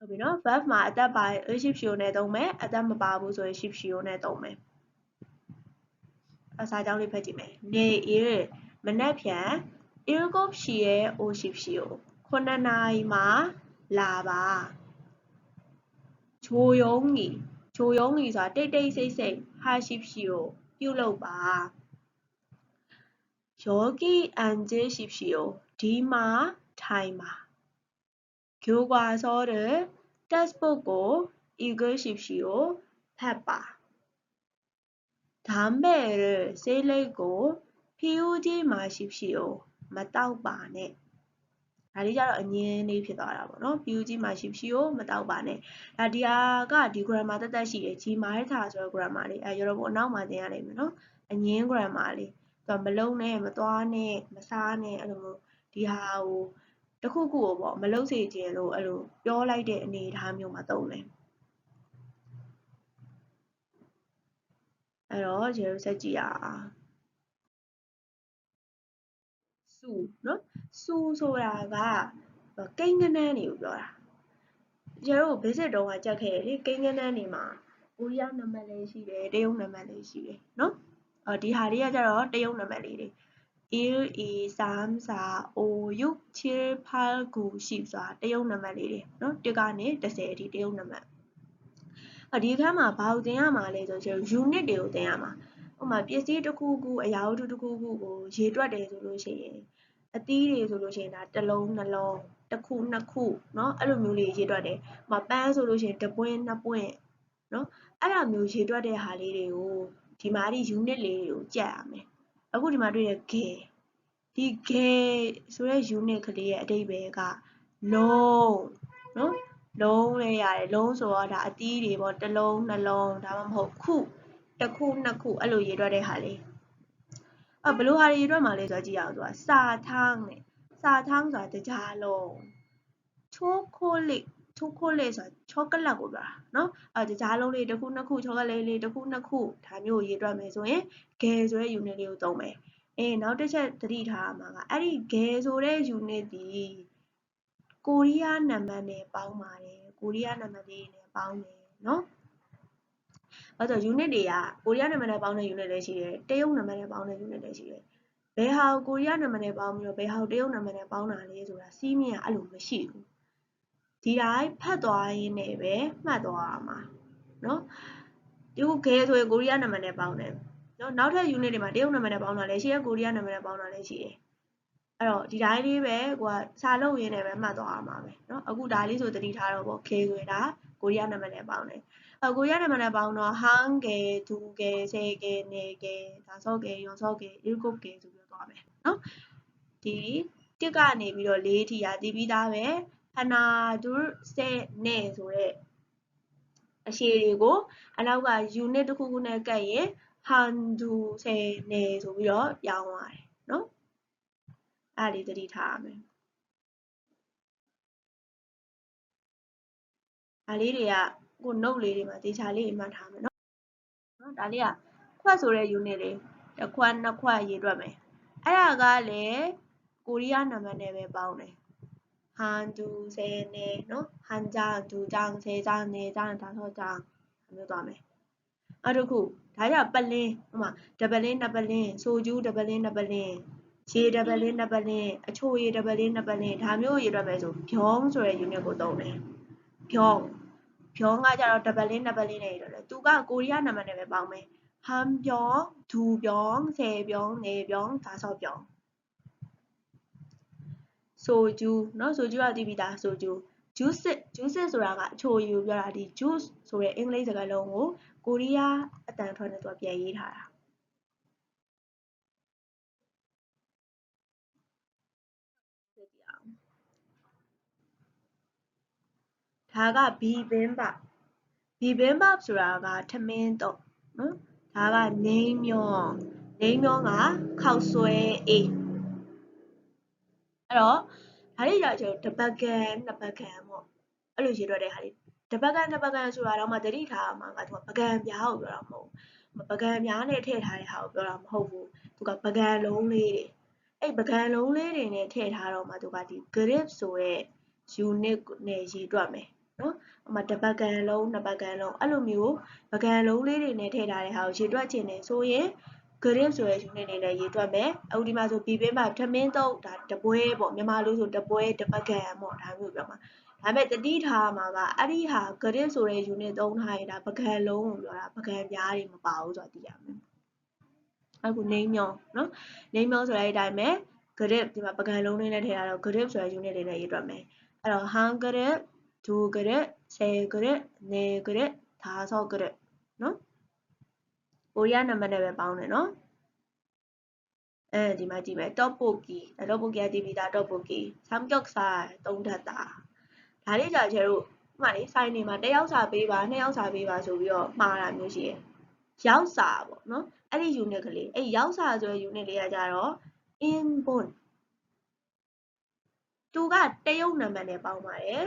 ဟုတ်ပြီနော် verb မှာအသက်ပါ ship shio နဲ့သုံးမယ်အသက်မပါဘူးဆိုရင် ship shio နဲ့သုံးမယ်အစာကြောင်းလေးဖတ်ကြည့်မယ်နေရမနက်ဖြန် irgop shie o ship shio ခုနှစ်နာရီမှာလာပါချိုယုံကြီးချိုယုံကြီးဆိုတာတိတ်တိတ်ဆိတ်ဆိတ်ဟာရှိဖြစ်ကိုပြုတ်လောက်ပါယောဂီအန်ဂျေရှိဖြစ်ကိုဒီမှာထိုင်ပါ 교과서를 textbookကို 읽으십시오. ဖတ်ပါ 담배를 셀레고 피우지 마십시오. မတောက်ပါနဲ့ဒါလေးကြတော့အငင်းလေးဖြစ်သွားတာပေါ့နော် PUG မှာရှိရှိကိုမတောက်ပါနဲ့ဒါဒီဟာကဒီ grammar တက်တက်ရှိတယ် G မာရထားဆိုတော့ grammar လေးအဲရောဘအနောက်မှာသင်ရလိမ့်မယ်နော်အငင်း grammar လေးသူကမလုံးနဲ့မသွားနဲ့မစားနဲ့အဲ့လိုမျိုးဒီဟာကို တခုခုကိုပေါ့မလုံးစေခြင်းလို့အဲ့လိုပြောလိုက်တဲ့အနေအထားမျိုးမှာသုံးတယ်အဲ့တော့ကျေတို့ဆက်ကြည့်ရအောင်စုနော်စုဆိုတာကကိန်းကနန်းတွေကိုပြောတာကျတို့ basic တုန်းကကြက်ခဲ့လေကိန်းကနန်းတွေမှာကိုရီးယားနံပါတ်လေးရှိတယ်တရုတ်နံပါတ်လေးရှိတယ်နော်အော်ဒီဟာတွေကကျတော့တရုတ်နံပါတ်လေးတွေ 1 2 3 4 5 6 7 8 9 10ဆိုတာတရုတ်နံပါတ်လေးတွေနော်1ကနေ10အထိတရုတ်နံပါတ်ဒီအခါမှာဘာကိုသင်ရမှာလဲဆိုတော့ unit တွေကိုသင်ရမှာဥပမာပစ္စည်းတစ်ခုခုအရာဝတ္ထုတစ်ခုခုကိုရေတွက်တယ်ဆိုလို့ရှိရင်အသီးတွေဆိုလို့ရှိရင်ဒါတစ်လုံးနှလုံးတစ်ခုနှစ်ခုเนาะအဲ့လိုမျိုးလေးရေးတွက်တယ်။မပန်းဆိုလို့ရှိရင်တစ်ပွင့်နှစ်ပွင့်เนาะအဲ့လိုမျိုးရေးတွက်တဲ့ဟာလေးတွေကိုဒီမှာဒီ unit လေးတွေကိုကြက်ရမယ်။ အခုဒီမှာတွေ့တဲ့ gay ဒီ gay ဆိုတဲ့ unit ကလေးရဲ့အဓိပ္ပာယ်ကလုံးနော်လုံးလဲရတယ်လုံးဆိုတော့ဒါအသီးတွေပေါ့တစ်လုံးနှလုံးဒါမှမဟုတ်ခုတစ်ခုနှစ်ခုအဲ့လိုရေးတွက်တဲ့ဟာလေးအဲဘယ်လိုဟာရေးတွက်မှာလဲဆိုတော့ကြည့်ရအောင်ဆိုတာစာထောင်းနဲ့စာထောင်းဆိုတာကြားလုံး chocolate ကိုလစ်ချိုကိုလစ်ဆိုတာချောကလက်ကိုပြောတာเนาะအဲတကြားလုံးလေးတစ်ခုနှစ်ခုချောကလက်လေးတစ်ခုနှစ်ခုဒါမျိုးရေးတွက်မယ်ဆိုရင်ဂယ်ဆိုတဲ့ unit လေးကိုသုံးမယ်အေးနောက်တစ်ချက်သတိထားမှာကအဲ့ဒီဂယ်ဆိုတဲ့ unit ဒီကိုရီးယားနံပါတ်နဲ့ပေါင်းပါတယ်ကိုရီးယားနံပါတ်လေးနဲ့ပေါင်းတယ်เนาะဘာလို့ unit တွေကကိုရီးယားနံပါတ်နဲ့ပေါင်းတဲ့ unit လည်းရှိတယ်တရုတ်နံပါတ်နဲ့ပေါင်းတဲ့ unit လည်းရှိတယ်ဘယ်ဟာကိုရီးယားနံပါတ်နဲ့ပေါင်းပြီးတော့ဘယ်ဟာတရုတ်နံပါတ်နဲ့ပေါင်းတာလဲဆိုတာစီးမြင်ကအဲ့လိုမရှိဘူး ဒီတိုင်းဖတ်သွားရင်းနဲ့ပဲမှတ်သွားရမှာเนาะဒီကိုခဲဆိုရင်ကိုရီးယားနံပါတ်နဲ့ပေါင်းတယ်เนาะနောက်ထပ် unit တွေမှာတရုတ်နံပါတ်နဲ့ပေါင်းတာလည်းရှိတယ်ကိုရီးယားနံပါတ်နဲ့ပေါင်းတာလည်းရှိတယ်အဲ့တော့ဒီတိုင်းလေးပဲကိုကစာလုံးရင်းနဲ့ပဲမှတ်သွားရမှာပဲเนาะအခုဒါလေးဆိုသတိထားတော့ပေါ့ခဲဆိုတာကိုရီးယားနံပါတ်နဲ့ပေါင်းတယ်ကိုရီးယားနံပါတ်နဲ့ပေါင်းတော့ hang ကဲ du ကဲ se ကဲ ne ကဲဒါစောကဲရောစောကဲ ilgop ကဲဆိုပြီးတော့သွားမယ်နော်ဒီတစ်ကနေပြီးတော့၄ထိရာတည်ပြီးသားပဲ ဟနာဒူစေနေဆိုတဲ့အခြေတွေကိုအနောက်က unit တစ်ခုခုနဲ့ကပ်ရင် han du se ne ဆိုပြီးတော့ပြောင်းသွားတယ်နော်အဲ့ဒီသတိထားရမယ်ဒါလေးတွေကကို note လေးတွေမှာတေချာလေးမှတ်ထားမယ်နော်နော်ဒါလေးကခွက်ဆိုတဲ့ unit လေးတစ်ခွက်နှစ်ခွက်ရေးတွက်မယ်အဲ့ဒါကလည်းကိုရီးယားနံပါတ်နဲ့ပဲပေါင်းတယ် ဟန်ဒူဆယ်နေနော်ဟန်ဂျာဒူဂျန်ဆယ်ဂျန်နေဂျန်ဒါဆိုဂျန်မျိုးသွားမယ်အဲ့တစ်ခုဒါကြောင့်ပလင်းဟိုမှာဒပလင်းနှစ်ပလင်းဆိုကျူးဒပလင်းနှစ်ပလင်းရေဒပလင်းနှစ်ပလင်းအချိုရေဒပလင်းနှစ်ပလင်းဒါမျိုးရေးတွက်မယ်ဆိုဖြောင်းဆိုတဲ့ unit ကိုသုံးတယ်ဖြောင်းဖြောင်းကကြတော့ double link double link နဲ့တော့လေသူကကိုရီးယားနံပါတ်နဲ့ပဲပေါင်းမယ်ဟမ်ပြောင်းဒူပြောင်းဆယ်ပြောင်းနေပြောင်းဒါဆော့ပြောင်း ဆိုဂျူเนาะဆိုဂျူကတည်ပြီးသားဆိုဂျူ juice juice ဆိုတာကအချိုရည်ကိုပြောတာဒီ juice ဆိုတဲ့အင်္ဂလိပ်စကားလုံးကိုကိုရီးယားအတန်ထွက်နဲ့သူကပြန်ရေးထားတာဒါကဘီဘင်းပဘီဘင်းပဆိုတာကထမင်းတော့နော်ဒါကနေမျောနေမျောကခောက်ဆွဲအေး အဲ့တော့ဒါလေးကြတော့တပတ်ကန်နှစ်ပတ်ကန်ပေါ့အဲ့လိုရေးတော့တဲ့ဟာလေးတပတ်ကန်နှစ်ပတ်ကန်ဆိုတာတော့မှတတိထားမှာကသူကပကံပြားကိုပြောတာမဟုတ်ဘူးပကံပြားနဲ့ထည့်ထားတဲ့ဟာကိုပြောတာမဟုတ်ဘူးသူကပကံလုံးလေးတွေအဲ့ပကံလုံးလေးတွေနဲ့ထည့်ထားတော့မှသူကဒီ grip ဆိုတဲ့ unit နဲ့ရေးတွက်မယ်နော်အမတပတ်ကန်လုံးနှစ်ပတ်ကန်လုံးအဲ့လိုမျိုးပကံလုံးလေးတွေနဲ့ထည့်ထားတဲ့ဟာကိုရေတွက်ချင်တယ်ဆိုရင် grip ဆိုတဲ့ unit လေးနဲ့ရေတွက်မယ်အခုဒီမှာဆို B ဘင်းမှာထမင်းတော့ဒါတပွဲပေါ့မြန်မာလိုဆိုတပွဲတပတ်ကန်ပေါ့ဒါမျိုးပြောမှာဒါပေမဲ့တတိထားမှာကအဲ့ဒီဟာ grip ဆိုတဲ့ unit သုံးထားရင်ဒါပကံလုံးကိုပြောတာပကံပြားတွေမပါဘူးဆိုတာသိရမယ်အခုနေမြောနော်နေမြောဆိုတဲ့အတိုင်းပဲ grip ဒီမှာပကံလုံးလေးနဲ့ထည့်ထားတော့ grip ဆိုတဲ့ unit လေးနဲ့ရေးတွက်မယ်အဲ့တော့ han grip 2 grip 10 grip 4 grip 5 grip နော် ကိုရီးယားနံပါတ်နဲ့ပဲပေါင်းတယ်နော်အဲဒီမှာကြည့်မယ် tteokbokki ဒါ tteokbokki ကတည်ပြီးသား tteokbokki samgyeopsal သုံးထပ်တာဒါလေးကြာကျတော့ဥမာလေဆိုင်နေမှာတယောက်စာပေးပါနှစ်ယောက်စာပေးပါဆိုပြီးတော့မှားတာမျိုးရှိရယ်ရောက်စာပေါ့နော်အဲ့ဒီ unit ကလေးအဲ့ရောက်စာဆိုရယ် unit လေးကကြာတော့ inbound သူကတရုတ်နံပါတ်နဲ့ပေါင်းပါတယ်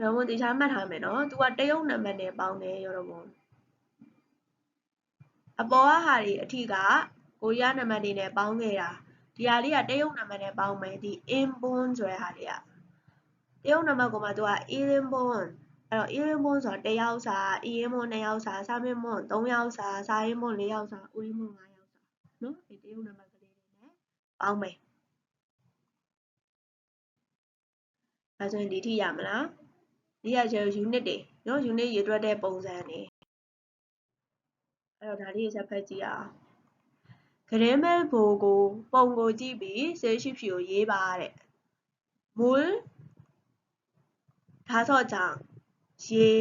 ရောဘုံတေချာမှတ်ထားမယ်နော်သူကတရုတ်နံပါတ်နဲ့ပေါင်းတယ်ရောဘုံ အပေါ်ကဟာတွေအထီကကိုရီးယားနံပါတ်တွေနဲ့ပေါင်းခဲ့တာဒီဟာလေးကတရုတ်နံပါတ်နဲ့ပေါင်းမယ်ဒီ inborn ဆိုတဲ့ဟာလေးကတရုတ်နံပါတ်ကမှသူက inborn အဲ့တော့ inborn ဆိုတာတယောက်စာ inborn နှစ်ယောက်စာစာမင်းမွန်သုံးယောက်စာစာရင်းမွန်လေးယောက်စာဦးရင်းမွန်ငါးယောက်စာနော်ဒီတရုတ်နံပါတ်ကလေးတွေနဲ့ပေါင်းမယ်အဲဆိုရင်ဒီထိရမလားဒီကကျတော့ unit တွေနော် unit ရေတွက်တဲ့ပုံစံတွေ အဲ့တော့ဒါလေးဆက်ဖက်ကြည့်အောင်ဂရင်းမဲဘိုကိုပုံကိုကြည့်ပြီးဆေးရှိဖြူကိုရေးပါတဲ့မူလဒါဆော့ကြောင့်ရေ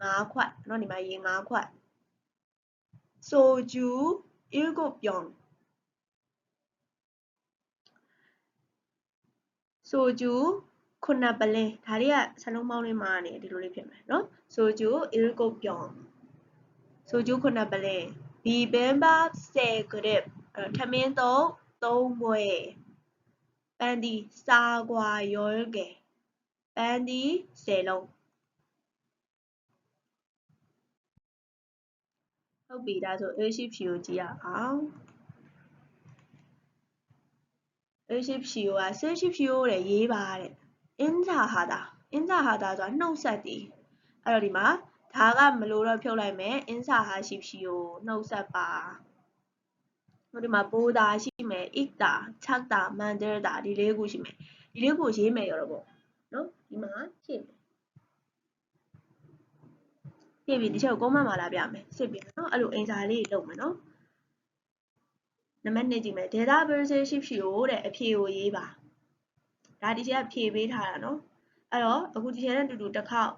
9ခွက်เนาะဒီမှာရေ9ခွက်ဆိုဂျူ7ပြုံဆိုဂျူခုနပလင်းဒါလေးကဆလုံးပေါင်းလေးမှာနေဒီလိုလေးဖြစ်မယ်เนาะဆိုဂျူ7ပြုံ ဆိုဂျူခုနပလင်းဘီဘန်ဘာ10 grip ထမင်းသုံး3ဘွဲပန်ဒီစာကွာရောကဲပန်ဒီ10လုံးဟုတ်ပြီဒါဆို A shift ဖြူကိုကြည့်ရအောင် A shift ဖြူက C shift ဖြူတဲ့ရေးပါတဲ့အင်းစာဟာတာအင်းစာဟာတာဆိုတာနှုတ်ဆက်တည်အဲ့တော့ဒီမှာ ဒါကမလို့တော့ဖြုတ်လိုက်မယ်အင်းစာဟာရှိဖြူကိုနှုတ်ဆက်ပါဟိုဒီမှာပိုးတာရှိမယ်ဣတာချက်တာမန်ဒရတာဒီလေးခုရှိမယ်ဒီလေးခုရေးမယ်ရောပေါ့နော်ဒီမှာဖြည့်မယ်ဖြည့်ပြီးဒီချက်ကိုကုန်းမမှာလာပြမယ်စစ်ပြီးနော်အဲ့လိုအင်စာလေးလုပ်မယ်နော်နံပါတ်2ကြည့်မယ် data verification ရှိကိုတဲ့အဖြေကိုရေးပါဒါဒီချက်ကဖြေပေးထားတာနော်အဲ့တော့အခုဒီချက်နဲ့တူတူတစ်ခေါက်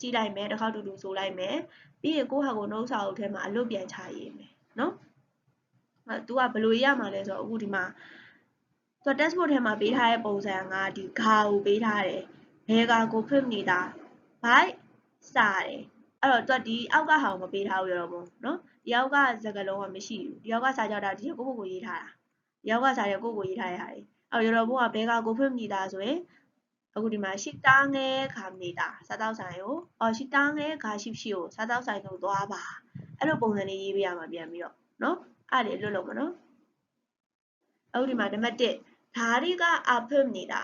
ကြည့်လိုက်မယ်တစ်ခေါက်တူတူဆိုလိုက်မယ်ပြီးရင်ကိုယ့်ဟာကိုနှုတ်စာအုပ်ထဲမှာအလုပ်ပြန်ချရေးမယ်နော်အဲ तू ကဘယ်လိုရမှာလဲဆိုတော့အခုဒီမှာသူ test book ထဲမှာပေးထားတဲ့ပုံစံကဒီဂါကိုပေးထားတယ်ဘယ်ဂါကိုဖွင့်နေတာ byte စာတယ်အဲ့တော့သူကဒီအောက်ကဟာကိုမပေးထားဘူးရတော့ဘူးနော်ဒီအောက်ကစကားလုံးကမရှိဘူးဒီအောက်ကစာကြောက်တာဒီကိုကိုကိုရေးထားတာဒီအောက်ကစာရကိုကိုရေးထားတဲ့ဟာတွေအဲ့တော့ရတော့ဘုကဘဲကကိုဖွင့်နေတာဆိုရင် အခုဒီမှာရှိတာငဲခါနေတာစားတောက်ဆိုင်ကိုအော်ရှိတာငဲခါရှိရှိကိုစားတောက်ဆိုင်ကိုသွားပါအဲ့လိုပုံစံလေးရေးပေးရမှာပြန်ပြီးတော့နော်အဲ့ဒါလွတ်လို့မနော်အခုဒီမှာနံပါတ်1ဓာရီကအဖိနေတာ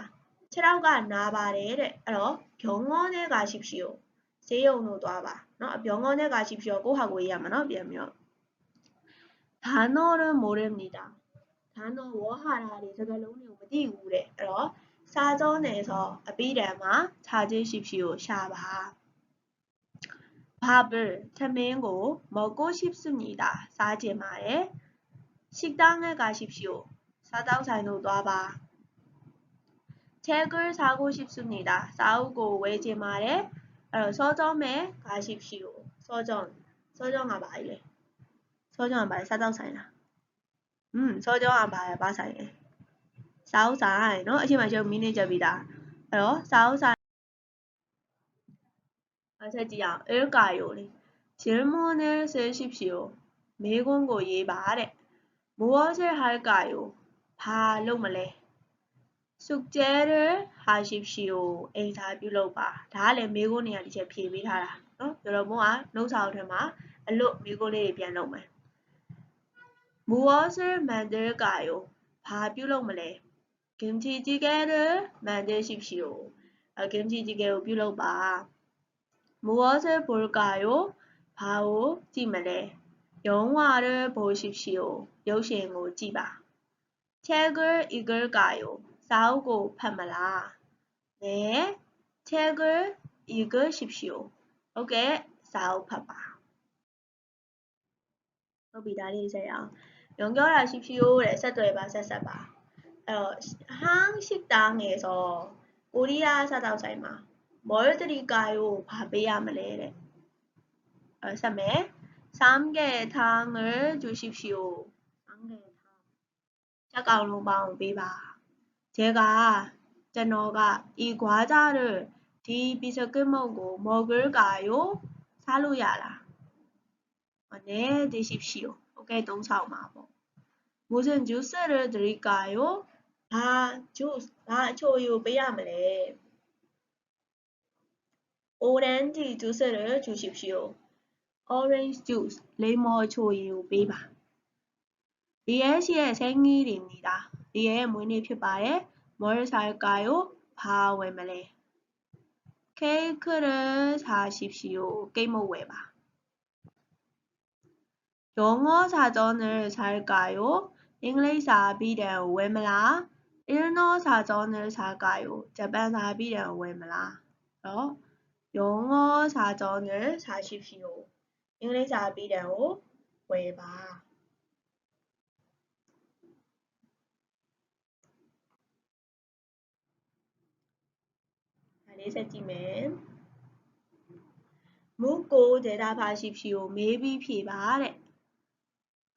ခြေထောက်ကနာပါတယ်တဲ့အဲ့တော့ဂျုံငေါတဲ့ခါရှိရှိကိုဈေးရုံလို့သွားပါနော်အပြောင်းငေါတဲ့ခါရှိရှိကိုကိုဟာကိုရေးရမှာနော်ပြန်ပြီးတော့ဘာနော်ရမိုရနေတာဒါနော်ဝေါ်ဟာတာတွေစကားလုံးတွေကိုမသိဘူးတဲ့အဲ့တော့ 사전에서 아비라마 찾으십시오. 샤바. 밥을 태맹고 먹고 싶습니다. 사제마에 식당에 가십시오. 사당사이노 놔봐. 책을 사고 싶습니다. 싸우고 외제마에 어, 서점에 가십시오. 서점, 서점아 마이래. 서점아 마이 사당사이나. 음, 서점아 마이 마사이래. စာအုပ်စာရတယ်နော်အချိန်မှကျွန်တော်မိနစ်ချက်ပြီးသားအဲ့တော့စာအုပ်စာအဆက်ကြည့်အောင်အဲကာယိုလေးဂျေမွန်နဲ့ဆဲရှိဖြီကိုမေကွန်းကိုရေးပါတဲ့မိုးဆဲဟိုက်ကာယိုဘာလုပ်မလဲစုကျဲတဲ့ဟာရှိဖြီကိုအင်တာပြုလုပ်ပါဒါကလည်းမေကွန်းနေရာတစ်ချက်ဖြေပေးထားတာနော်ကျွန်တော်မကနှုတ်စာအုပ်ထဲမှာအလွတ်မေကွန်းလေးတွေပြန်လုပ်မယ်မိုးဆဲမန်ဒဲကာယိုဘာပြုလုပ်မလဲ 김치찌개를 만드십시오. 아, 김치찌개 불러봐. 무엇을 볼까요? 바로 지문에 영화를 보십시오. 여신을 지봐. 책을 읽을까요? 싸우고 파마라. 네, 책을 읽으십시오. 오케이, 싸우 파봐. 기다리세요. 연결하십시오. 레셋도 해봐, 셋셋봐. 어, 한식당에서 우리야 사다 살마 뭘 드릴까요? 밥이야 말레레 어, 삼에 삼계탕을 주십시오. 삼계탕. 잠깐만 비봐. 제가 제노가 이 과자를 뒤비서 끊먹고 먹을까요? 사루야라. 어, 네 드십시오. 오케이 동사오마보. 무슨 주스를 드릴까요? ဘာ juice ဘာအချိုရည်ကိုပေးရမလဲ orange juice를 주십시오 orange juice လိမ္မော်ချိုရည်ကိုပေးပါဒီရဲ့ရှိရဲ့생일입니다ဒီရဲ့မွေးနေ့ဖြစ်ပါတယ်မော်ရဆိုင်ကာယကိုဘာဝယ်မလဲ 케이크를 사십시오ကိတ်မုတ်ဝယ်ပါ 영어 사전을 살까요? 잉글리시 사비를 외면라 일본어 사전을 사가 요? 재반 사비는 왜 몰 라? 어? 영어 사전을 사십시 오. 잉글리시 사비는 왜 봐? 다시 세팅 맨. 묻고 대답하십시 오. maybe 피바 래.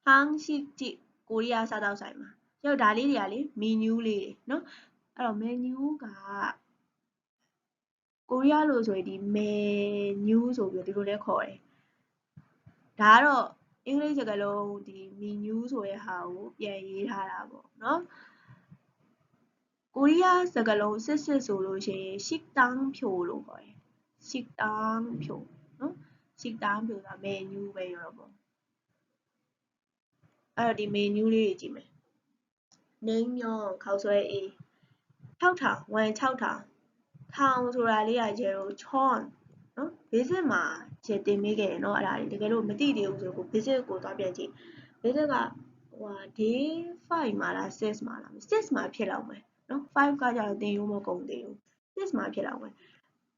항식지 고리아 사다우사이 마. ရောက်ဒါလေးတွေကလေ menu လေးเนาะအဲ့တော့ menu ကကိုရီးယားလို့ဆိုရင်ဒီ menu ဆိုပြီးဒီလိုလဲခေါ်တယ်ဒါကတော့အင်္ဂလိပ်စကားလုံးဒီ menu ဆိုတဲ့ဟာကိုပြန်ရေးထားတာပေါ့เนาะကိုရီးယားစကားလုံးစစ်စစ်ဆိုလို့ရှိရင် shiktang ဖြိုလို့ခေါ်တယ် shiktang ဖြိုเนาะ shiktang ဖြိုဆိုတာ menu ပဲရောပေါ့အဲ့တော့ဒီ menu လေးကြီးကြည့်မယ် နင်းမျောခေါက်ဆွဲအေး6ထောင်ဝမ်6ထောင်ထောင်ဆိုတာလေးကရေရိုချွန်နော် basic မှာရေတင်မိခဲ့တယ်နော်အဲ့ဒါလေးတကယ်လို့မသိသေးဘူးဆိုကို basic ကိုသွားပြန်ကြည့် basic ကဟို day 5မှာလား6မှာလား6မှာဖြစ်လောက်မယ်နော်5ကကြတော့တင်ရုံမကုန်သေးဘူး6မှာဖြစ်လောက်မယ်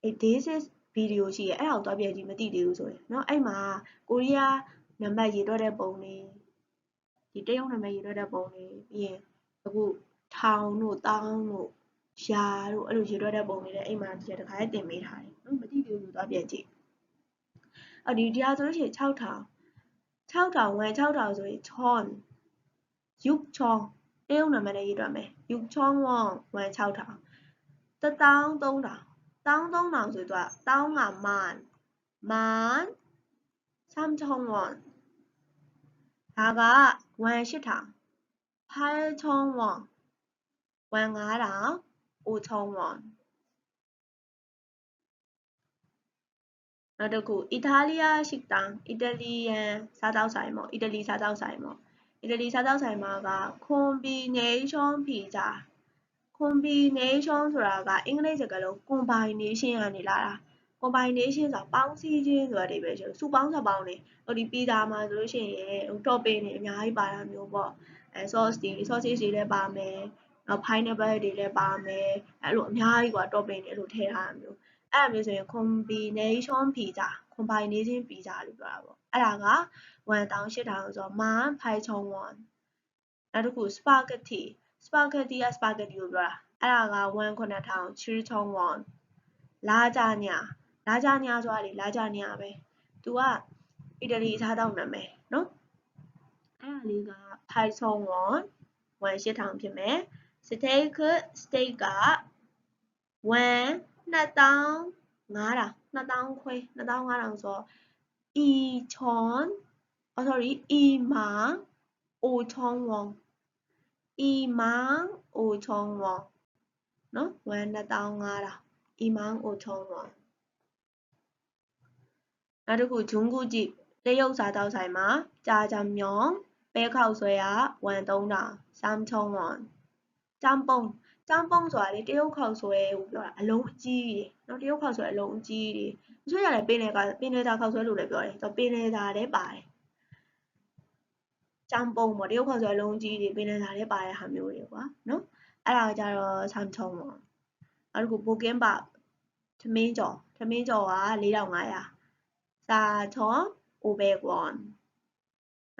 အဲ day 6ဗီဒီယိုရှိရဲ့အဲ့ဒါကိုသွားပြန်ကြည့်မသိသေးဘူးဆိုရင်နော်အဲ့မှာကိုရီးယားနံပါတ်ရေတွက်တဲ့ပုံလေးဒီတရုတ်နံပါတ်ရေတွက်တဲ့ပုံလေးပြီးရင် အခုထောင်တို့တောင်းတို့ရာတို့အဲ့လိုရေတွက်တဲ့ပုံတွေလည်းအိမ်မှာဒီတခါလေးတင်ပေးထားတယ်နော်မသိသေးဘူးဆိုတော့ပြန်ကြည့်အော်ဒီတရားဆိုလို့ရှိရင်6000 6000ဝယ်6000ဆိုရင်1000 6000တရုတ်နာမည်နဲ့ရေးတွက်မယ်6000ဝန်ဝယ်6000 13000 13000ဆိုတော့တောင်းကမန်မန်3000ဝန်ဒါကဝယ်8000 8000ဝန်ဝယ်9000 5,000 won နောက်တစ်ခုအီတာလီးယားရှိတောင်အီတလီယန်စားတောက်ဆိုင်ပေါ့အီတလီစားတောက်ဆိုင်ပေါ့အီတလီစားတောက်ဆိုင်မှာက combination pizza combination ဆိုတာကအင်္ဂလိပ်စကားလုံး combination ကနေလာတာ combination ဆိုတာပေါင်းစည်းခြင်းဆိုတာတွေပဲရှိတယ်စုပေါင်းစပ်ပေါင်းနေဟိုဒီ pizza မှာဆိုလို့ရှိရင်ဟို topping တွေအများကြီးပါတာမျိုးပေါ့ အဲ sauce တွေ sausage တွေလည်းပါမယ်နောက် pineapple တွေလည်းပါမယ်အဲ့လိုအများကြီးကွာ topping တွေအဲ့လိုထည့်ထားတာမျိုးအဲ့လိုမျိုးဆိုရင် combination pizza combination pizza လို့ပြောတာပေါ့အဲ့ဒါက1800ဆိုတော့ man 5001နောက်တစ်ခု spaghetti spaghetti က spaghetti ကိုပြောတာအဲ့ဒါက1900 3001လာကြညာလာကြညာဆိုတာလေလာကြညာပဲသူကအီတလီစားတော့နာမည်နော်အဲ့ဒါလေးက 5000ဝန်18000ဖြစ်မယ် steak steak က1 2000 5000 2000ခွဲ2500ဆိုတော့ e chon oh sorry e mang o chon won e mang o chon won နော်12500 e mang o chon won နောက်တစ်ခုဂျုံကူကြည့်တရုတ်စားတောက်ဆိုင်မှာကြာကြမြောင် ပဲခောက်ဆွဲက13000 3000 1တမ်ပုံတမ်ပုံဆိုတာလေတရုတ်ခောက်ဆွဲကိုပြောတာအလုံးအကြီးကြီးနော်တရုတ်ခောက်ဆွဲအလုံးအကြီးကြီးမဆိုရလဲပင်လယ်ကပင်လယ်သာခောက်ဆွဲလို့လည်းပြောတယ်သူပင်လယ်သာလည်းပါတယ်တမ်ပုံပေါ့တရုတ်ခောက်ဆွဲအလုံးကြီးကြီးပင်လယ်သာလည်းပါတဲ့ဟာမျိုးတွေကွာနော်အဲ့ဒါကြတော့3000ပေါ့နောက်တစ်ခုဘိုကင်းပါသမင်းကြော်သမင်းကြော်က4500စာချော overgone န်န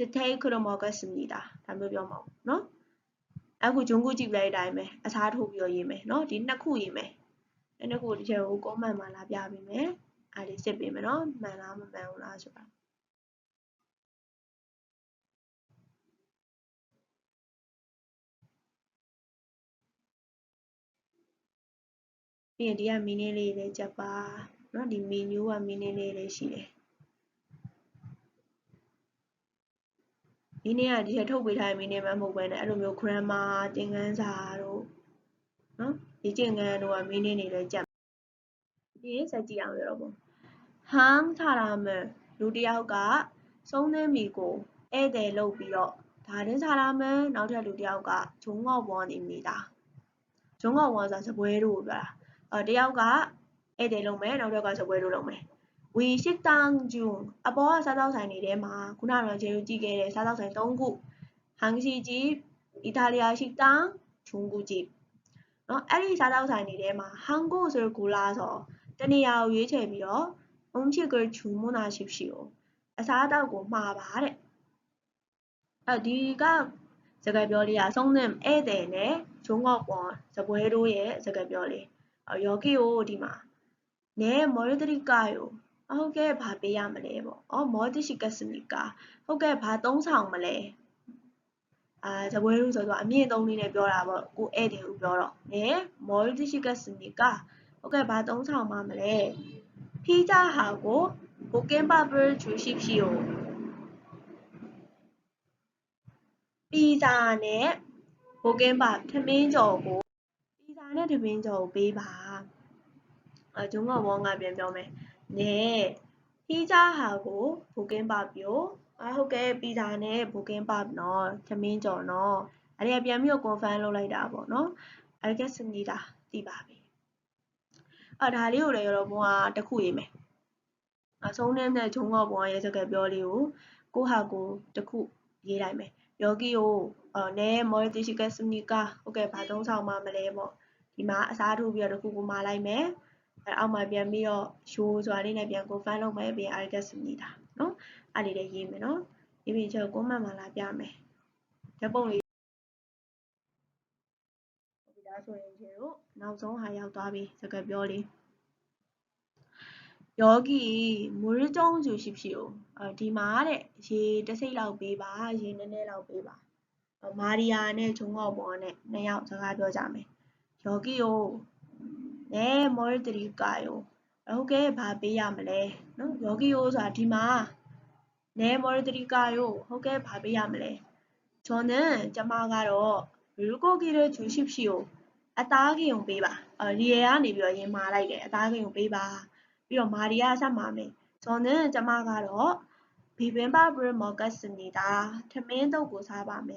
စတေးခရမောကစမီတာဒါမျိုးပြောမှာပေါ့နော်။အခုဂျုံကူကြည့်လိုက်တိုင်းပဲအစားထိုးပြီးတော့ရေးမယ်နော်။ဒီနှစ်ခုရေးမယ်။အဲ့နှစ်ခုတစ်ချက်ကို comment မှာလာပြပေးမယ်အဲ့ဒီစစ်ပေးမယ်နော်မှန်လားမမှန်ဘူးလားဆိုတာပြီးရင်ဒီက meaning လေးလည်းချက်ပါเนาะဒီ menu က meaning လေးလည်းရှိတယ် ဒီနေ့ကဒီထက်ထုတ်ပေးထားတဲ့မိနစ်မှမဟုတ်ဘဲနဲ့အဲ့လိုမျိုး grammar သင်ခန်းစာတို့နော်ဒီသင်ခန်းတို့ကမိနစ်နေလဲကြက်ဒီနေ့စကြည့်အောင်ရတော့ပေါ့ hang ထားတာမလူတယောက်ကသုံးသင်းမီကိုဧည့်သည်လုပ်ပြီးတော့ဒါတင်းစားလာမနောက်ထပ်လူတယောက်ကဂျုံငေါ့ဝေါ်နေမိတာဂျုံငေါ့ဝေါ်ဆိုတာစပွဲတို့ပြောတာအဲတယောက်ကဧည့်သည်လုပ်မယ်နောက်ထပ်ကစပွဲတို့လုပ်မယ် ဝင်ရှစ်တန်းဂျွန်အပေါ်ကစားသောက်ဆိုင်တွေထဲမှာခုနကတော့ခြေယူကြည့်ခဲ့တဲ့စားသောက်ဆိုင်၃ခုဟန်ဂစီဂျီအီတာလီယာရှိတန်းဂျွန်ကူဂျီနော်အဲ့ဒီစားသောက်ဆိုင်တွေထဲမှာဟန်ကိုဆိုကူလာဆိုတနေရာကိုရွေးချယ်ပြီးတော့အုံးဖြစ်ကချူမနာရှိရှိကိုအစားအသောက်ကိုမှာပါတဲ့အဲ့ဒီကစကားပြောလေးကဆုံးနဲ့ဧည့်သည်နဲ့ဂျုံငေါ့ပေါ်စပွဲတို့ရဲ့စကားပြောလေးယောဂီကိုဒီမှာနဲမော်ရတရီကာယို ဟုတ်ကဲ့ဘာပေးရမလဲပေါ့။အော်မော်တီရှိကက်စမီကာဟုတ်ကဲ့ဘာသုံးဆောင်မလဲ။အာဇပွဲရူဆိုတော့အမြင့်သုံးလေးနဲ့ပြောတာပေါ့။ကိုဧည့်တယ်ဟုပြောတော့။ဟဲမော်တီရှိကက်စမီကာဟုတ်ကဲ့ဘာသုံးဆောင်မှာမလဲ။ဖီဂျာဟာကိုဘိုကင်ပါဘရဂျူရှိဖြီကိုပီဇာနဲ့ဘိုကင်ပါထမင်းကြော်ကိုပီဇာနဲ့ထမင်းကြော်ကိုပေးပါ။အဲဂျုံကဝေါငါပြန်ပြောမယ်။ နဲ့ဟီးကြဟာကိုဘူကင်းပပြိုအဟုတ်ကဲ့ပီဇာနဲ့ဘူကင်းပနော်ချမင်းကြော်နော်အဲ့ဒီပြန်ပြီးတော့ confirm လုပ်လိုက်တာပေါ့နော်အဲ့ကစနေတာသိပါပြီအဲ့ဒါလေးကိုလည်းရောဘုံကတခုရေးမယ်အဆုံးနဲ့နဲ့ဂျုံကောက်ဘုံကရေးစကားပြောလေးကိုကိုဟာကိုတခုရေးလိုက်မယ်ယောဂီကိုအဲနဲမော်ရတီရှိကစနီကာဟုတ်ကဲ့ဘာသုံးဆောင်မှမလဲပေါ့ဒီမှာအစားထိုးပြီးတော့တခုကိုမာလိုက်မယ် အဲအောက်မှာပြန်ပြီးတော့ရှိုးစွာလေးနဲ့ပြန်ကိုဖန်လုပ်မယ်ပြီးအာဂတ်စနီတာနော်အဲ့ဒီလေးရေးမယ်နော်ဒီပြီးချက်ကိုမှတ်မှလာပြမယ်ဓာတ်ပုံလေးဒါဆိုရင်ကျတို့နောက်ဆုံးဟာရောက်သွားပြီစကားပြောလေးယောဂီမူရတုံးစုရှိဖြစ်ကိုအဲဒီမှာတဲ့ရေတစ်စိတ်လောက်ပေးပါရေနည်းနည်းလောက်ပေးပါမာရီယာနဲ့ဂျုံကော့ပေါ်နဲ့နှစ်ယောက်စကားပြောကြမယ်ယောဂီကို နဲမော်ရတရီကာယောဟုတ်ကဲ့ဘာပေးရမလဲနော်ယောဂီကိုဆိုတာဒီမှာနဲမော်ရတရီကာယောဟုတ်ကဲ့ဘာပေးရမလဲ저는ကျမကတော့လူကိုကြီးရဲ့ဂျူရှိဖြစ်ကိုအသားကင်ကိုပေးပါ။ရီရယ်ကနေပြီးတော့ရင်မာလိုက်တယ်အသားကင်ကိုပေးပါ။ပြီးတော့မာရီယာဆက်မှာမယ်။ကျွန်တော်ကျမကတော့ဘီဘင်ဘာဘရမော့ကတ်စနေတာထမင်းတုပ်ကိုစားပါမ